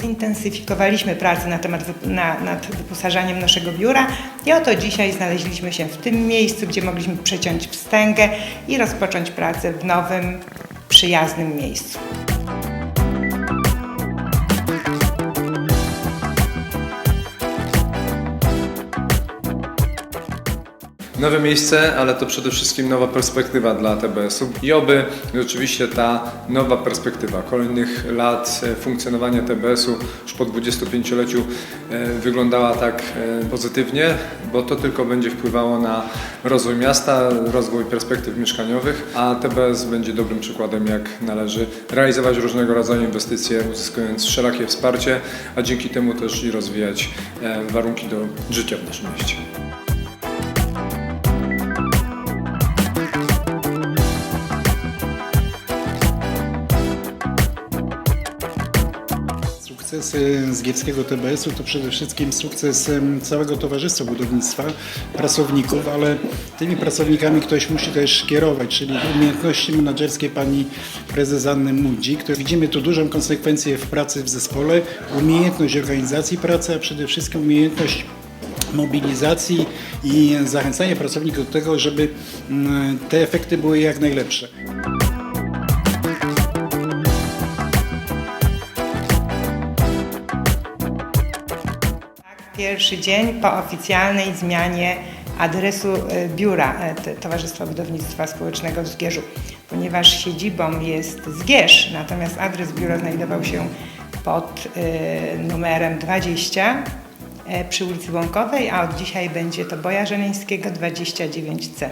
Zintensyfikowaliśmy pracę na temat na, nad wyposażaniem naszego biura i oto dzisiaj znaleźliśmy się w tym miejscu, gdzie mogliśmy przeciąć wstęgę i rozpocząć pracę w nowym, przyjaznym miejscu. Nowe miejsce, ale to przede wszystkim nowa perspektywa dla TBS-u i oby rzeczywiście ta nowa perspektywa kolejnych lat funkcjonowania TBS-u już po 25-leciu e, wyglądała tak e, pozytywnie, bo to tylko będzie wpływało na rozwój miasta, rozwój perspektyw mieszkaniowych, a TBS będzie dobrym przykładem jak należy realizować różnego rodzaju inwestycje, uzyskując wszelakie wsparcie, a dzięki temu też i rozwijać e, warunki do życia w naszym mieście. Sukces Zgiewskiego TBS-u to przede wszystkim sukces em, całego Towarzystwa Budownictwa, pracowników, ale tymi pracownikami ktoś musi też kierować, czyli umiejętności menedżerskie pani prezes Anny Mudzik. Widzimy tu dużą konsekwencję w pracy w zespole, umiejętność organizacji pracy, a przede wszystkim umiejętność mobilizacji i zachęcania pracowników do tego, żeby mm, te efekty były jak najlepsze. Pierwszy dzień po oficjalnej zmianie adresu e, biura e, Towarzystwa Budownictwa Społecznego w Zgierzu, ponieważ siedzibą jest Zgierz, natomiast adres biura znajdował się pod e, numerem 20 e, przy ulicy Łąkowej, a od dzisiaj będzie to Boja Żeleńskiego 29C.